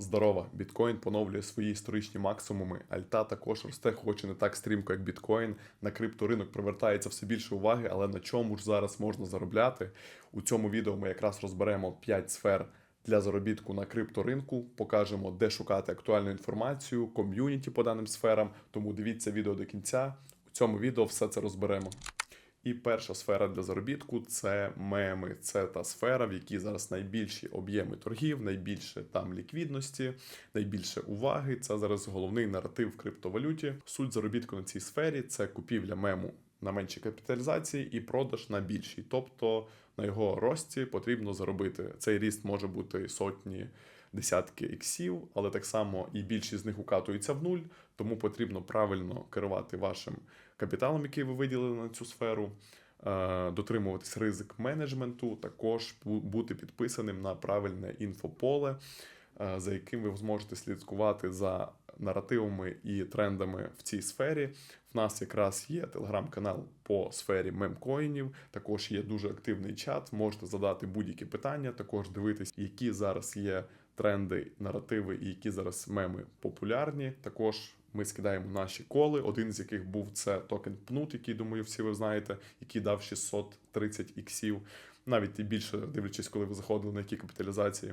Здорова, біткоін поновлює свої історичні максимуми. Альта також росте, хоч і не так стрімко, як біткоін. На крипторинок привертається все більше уваги, але на чому ж зараз можна заробляти? У цьому відео ми якраз розберемо 5 сфер для заробітку на крипторинку, покажемо, де шукати актуальну інформацію, ком'юніті по даним сферам. Тому дивіться відео до кінця. У цьому відео все це розберемо. І перша сфера для заробітку це меми. Це та сфера, в якій зараз найбільші об'єми торгів, найбільше там ліквідності, найбільше уваги. Це зараз головний наратив в криптовалюті. Суть заробітку на цій сфері це купівля мему на меншій капіталізації і продаж на більшій. Тобто на його рості потрібно заробити. Цей ріст може бути сотні. Десятки іксів, але так само і більшість з них укатується в нуль, тому потрібно правильно керувати вашим капіталом, який ви виділили на цю сферу, е, дотримуватись ризик менеджменту, також бути підписаним на правильне інфополе, е, за яким ви зможете слідкувати за наративами і трендами в цій сфері. В нас якраз є телеграм-канал по сфері мемкоїнів. Також є дуже активний чат. Можете задати будь-які питання, також дивитись, які зараз є тренди, наративи і які зараз меми популярні. Також ми скидаємо наші коли. Один з яких був це токен Пнут, який думаю, всі ви знаєте, який дав 630 іксів. Навіть і більше дивлячись, коли ви заходили на які капіталізації.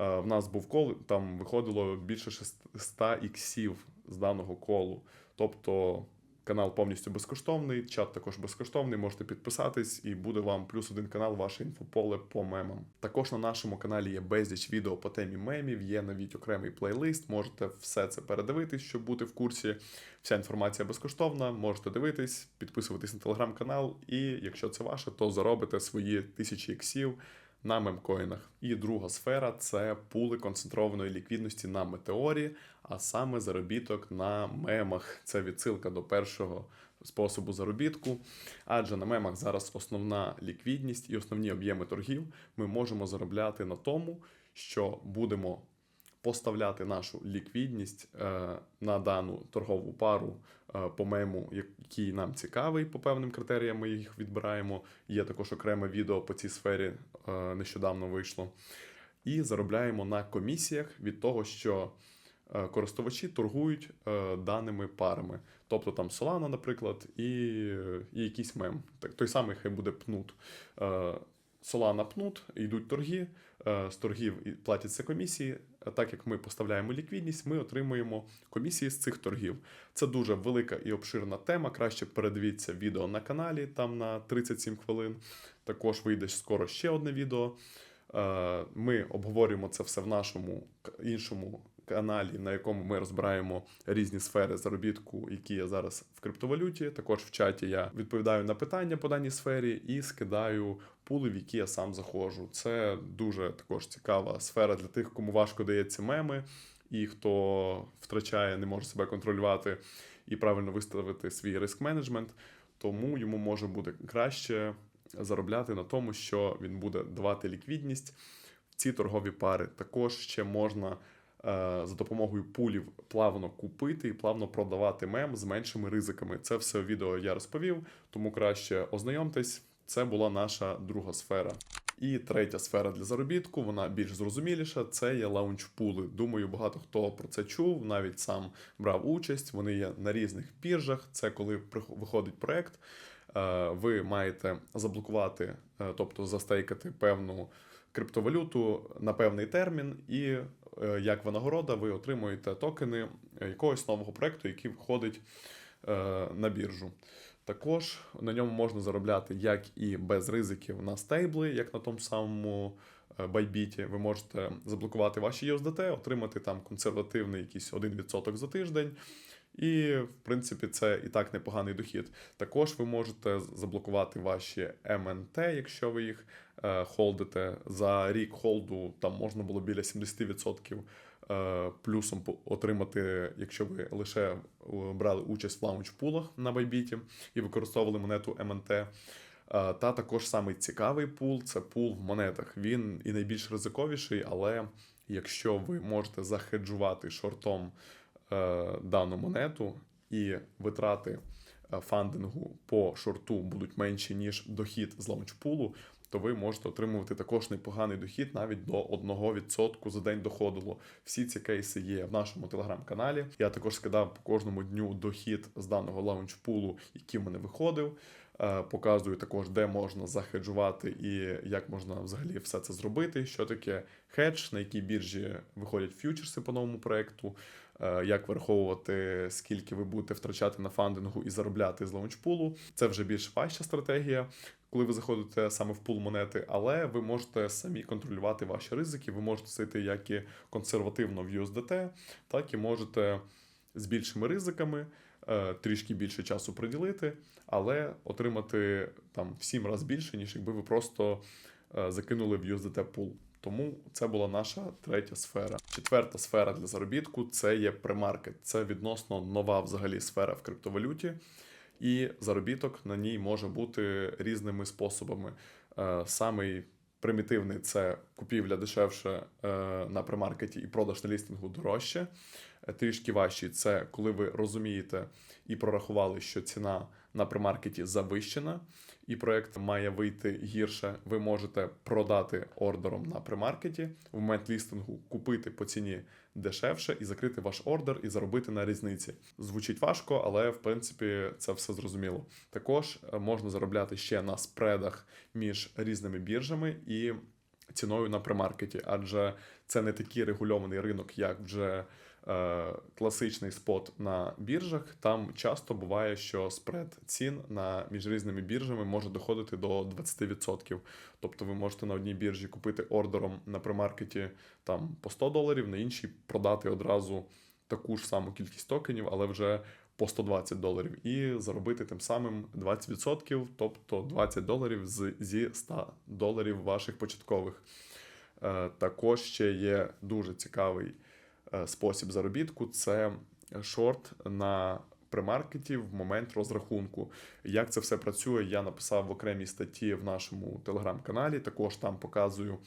Е, В нас був кол, там виходило більше 600 іксів з даного колу. Тобто канал повністю безкоштовний, чат також безкоштовний. Можете підписатись, і буде вам плюс один канал, ваше інфополе по мемам. Також на нашому каналі є безліч відео по темі мемів, є навіть окремий плейлист. Можете все це передивитись, щоб бути в курсі. Вся інформація безкоштовна. Можете дивитись, підписуватись на телеграм-канал, і якщо це ваше, то заробите свої тисячі іксів на мемкоїнах. І друга сфера це пули концентрованої ліквідності на метеорі, а саме заробіток на мемах. Це відсилка до першого способу заробітку. Адже на мемах зараз основна ліквідність і основні об'єми торгів ми можемо заробляти на тому, що будемо поставляти нашу ліквідність е, на дану торгову пару е, по мему, який нам цікавий, по певним критеріям ми їх відбираємо. Є також окреме відео по цій сфері, е, нещодавно вийшло. І заробляємо на комісіях від того, що користувачі торгують даними парами. Тобто там Solana, наприклад, і, і якийсь мем. Так, той самий хай буде пнут. Solana пнут, йдуть торги, з торгів платяться комісії. Так як ми поставляємо ліквідність, ми отримуємо комісії з цих торгів. Це дуже велика і обширна тема. Краще передивіться відео на каналі, там на 37 хвилин. Також вийде скоро ще одне відео. Е, Ми обговорюємо це все в нашому іншому каналі, на якому ми розбираємо різні сфери заробітку, які є зараз в криптовалюті. Також в чаті я відповідаю на питання по даній сфері і скидаю пули, в які я сам заходжу. Це дуже також цікава сфера для тих, кому важко дається меми, і хто втрачає, не може себе контролювати і правильно виставити свій риск менеджмент. Тому йому може бути краще заробляти на тому, що він буде давати ліквідність ці торгові пари. Також ще можна за допомогою пулів плавно купити і плавно продавати мем з меншими ризиками. Це все відео я розповів, тому краще ознайомтесь. Це була наша друга сфера. І третя сфера для заробітку, вона більш зрозуміліша. Це є лаунчпули. Думаю, багато хто про це чув, навіть сам брав участь. Вони є на різних біржах. Це коли виходить проект, е, ви маєте заблокувати, е, тобто застейкати певну криптовалюту на певний термін, і е, як винагорода ви отримуєте токени якогось нового проекту, який входить е, на біржу. Також на ньому можна заробляти як і без ризиків на стейбли, як на тому самому байбіті. Ви можете заблокувати ваші USDT, отримати там консервативний якийсь 1% за тиждень. І, в принципі, це і так непоганий дохід. Також ви можете заблокувати ваші МНТ, якщо ви їх е, холдите. За рік холду там можна було біля 70% е, плюсом отримати, якщо ви лише е, брали участь в лаунч-пулах на Bybit і використовували монету МНТ. Е, Та також самий цікавий пул це пул в монетах. Він і найбільш ризиковіший, але якщо ви можете захеджувати шортом дану монету і витрати е, фандингу по шорту будуть менші, ніж дохід з лаунчпулу, то ви можете отримувати також непоганий дохід навіть до 1% за день доходило. Всі ці кейси є в нашому телеграм-каналі. Я також скидав по кожному дню дохід з даного лаунчпулу, який в мене виходив. Е, Показую також, де можна захеджувати і як можна взагалі все це зробити. Що таке хедж, на якій біржі виходять фьючерси по новому проекту, е, як враховувати, скільки ви будете втрачати на фандингу і заробляти з лаунчпулу. Це вже більш важча стратегія, коли ви заходите саме в пул монети, але ви можете самі контролювати ваші ризики. Ви можете сидіти як і консервативно в USDT, так і можете з більшими ризиками. Е, Трішки більше часу приділити, але отримати там в 7 разів більше, ніж якби ви просто е, закинули в USDT пул. Тому це була наша третя сфера. Четверта сфера для заробітку це є премаркет. Це відносно нова взагалі сфера в криптовалюті, і заробіток на ній може бути різними способами. Е, Самий примітивний це купівля дешевше е, на премаркеті і продаж на лістингу дорожче. Е, Трішки важчий це коли ви розумієте і прорахували, що ціна на премаркеті завищена, і проект має вийти гірше. Ви можете продати ордером на премаркеті в момент лістингу, купити по ціні дешевше і закрити ваш ордер і заробити на різниці. Звучить важко, але в принципі це все зрозуміло. Також е, можна заробляти ще на спредах між різними біржами і ціною на премаркеті, адже це не такий регульований ринок, як вже класичний спот на біржах. Там часто буває, що спред цін на між різними біржами може доходити до 20%. Тобто ви можете на одній біржі купити ордером на премаркеті там по 100 доларів, на іншій продати одразу таку ж саму кількість токенів, але вже по 120 доларів, і заробити тим самим 20%, тобто 20 доларів з, зі 100 доларів ваших початкових. Е, Також ще є дуже цікавий е, спосіб заробітку це шорт на премаркеті в момент розрахунку. Як це все працює, я написав в окремій статті в нашому телеграм-каналі. Також там показую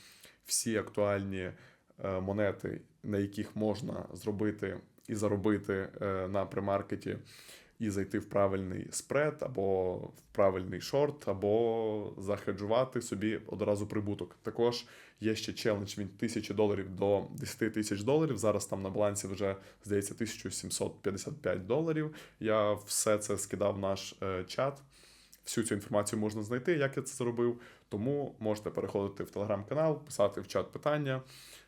всі актуальні е, монети, на яких можна зробити і заробити е, на премаркеті. І зайти в правильний спред, або в правильний шорт, або захеджувати собі одразу прибуток. Також є ще челендж від 1000 доларів до 10 тисяч доларів. Зараз там на балансі вже здається 1755 доларів. Я все це скидав в наш е, чат. Всю цю інформацію можна знайти, як я це зробив. Тому можете переходити в телеграм-канал, писати в чат питання.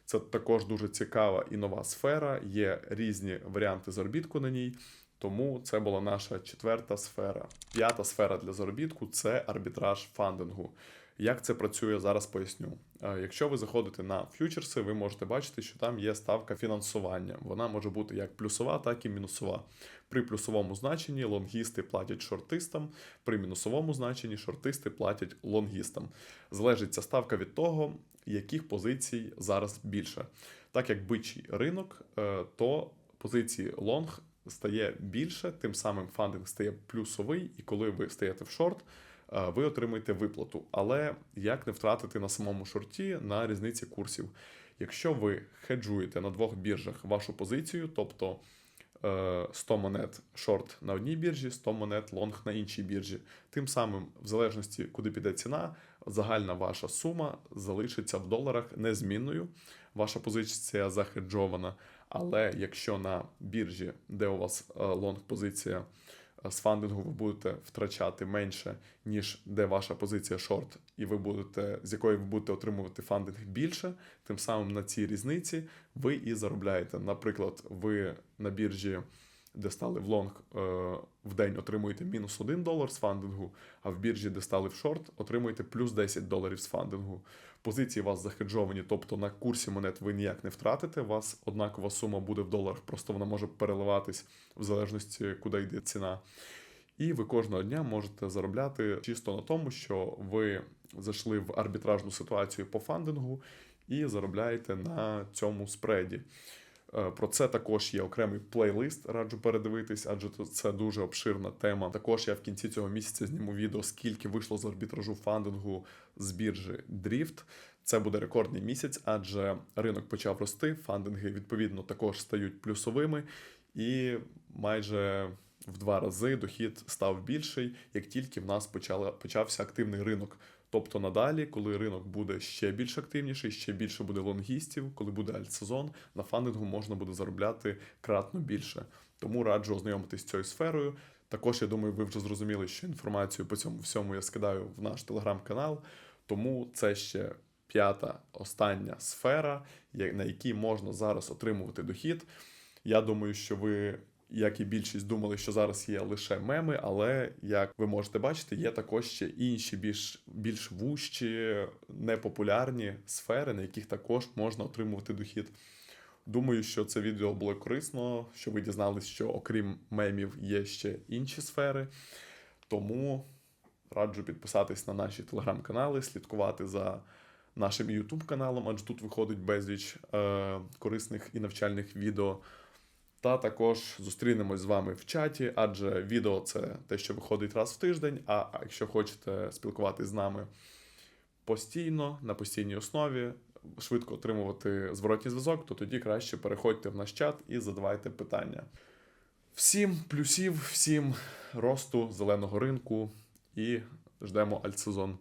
Це також дуже цікава і нова сфера. Є різні варіанти заробітку на ній. Тому це була наша четверта сфера. П'ята сфера для заробітку це арбітраж фандингу. Як це працює, зараз поясню. Е, Якщо ви заходите на фьючерси, ви можете бачити, що там є ставка фінансування. Вона може бути як плюсова, так і мінусова. При плюсовому значенні лонгісти платять шортистам, при мінусовому значенні шортисти платять лонгістам. Залежить ця ставка від того, яких позицій зараз більше. Так як бичий ринок, е, то позиції лонг стає більше, тим самим фандинг стає плюсовий, і коли ви стаєте в шорт, е, ви отримуєте виплату. Але як не втратити на самому шорті на різниці курсів? Якщо ви хеджуєте на двох біржах вашу позицію, тобто е, 100 монет шорт на одній біржі, 100 монет лонг на іншій біржі, тим самим, в залежності, куди піде ціна, загальна ваша сума залишиться в доларах незмінною. Ваша позиція захеджована. Але якщо на біржі, де у вас е, лонг позиція е, з фандингу, ви будете втрачати менше, ніж де ваша позиція шорт, і ви будете, з якої ви будете отримувати фандинг більше, тим самим на цій різниці ви і заробляєте. Наприклад, ви на біржі, де стали в лонг е, в день, отримуєте мінус 1 долар з фандингу, а в біржі, де стали в шорт, отримуєте плюс 10 доларів з фандингу. Позиції вас захеджовані, тобто на курсі монет ви ніяк не втратите. У вас однакова сума буде в доларах, просто вона може переливатись в залежності, куди йде ціна. І ви кожного дня можете заробляти чисто на тому, що ви зайшли в арбітражну ситуацію по фандингу і заробляєте на цьому спреді. Е, Про це також є окремий плейлист, раджу передивитись, адже це дуже обширна тема. Також я в кінці цього місяця зніму відео, скільки вийшло з арбітражу фандингу з біржі Drift. Це буде рекордний місяць, адже ринок почав рости, фандинги відповідно також стають плюсовими, і майже в два рази дохід став більший, як тільки в нас почала, почався активний ринок. Тобто надалі, коли ринок буде ще більш активніший, ще більше буде лонгістів, коли буде альтсезон, на фандингу можна буде заробляти кратно більше. Тому раджу ознайомитись з цією сферою. Також я думаю, ви вже зрозуміли, що інформацію по цьому всьому я скидаю в наш телеграм-канал. Тому це ще п'ята остання сфера, на якій можна зараз отримувати дохід. Я думаю, що ви, як і більшість, думали, що зараз є лише меми, але як ви можете бачити, є також ще інші більш, більш вужчі, непопулярні сфери, на яких також можна отримувати дохід. Думаю, що це відео було корисно, що ви дізнались, що окрім мемів є ще інші сфери. Тому раджу підписатись на наші телеграм-канали, слідкувати за нашим YouTube каналом, адже тут виходить безліч е, корисних і навчальних відео. Та також зустрінемось з вами в чаті, адже відео це те, що виходить раз в тиждень. А якщо хочете спілкуватись з нами постійно, на постійній основі, швидко отримувати зворотній зв'язок, то тоді краще переходьте в наш чат і задавайте питання. Всім плюсів, всім росту зеленого ринку і ждемо альтсезон.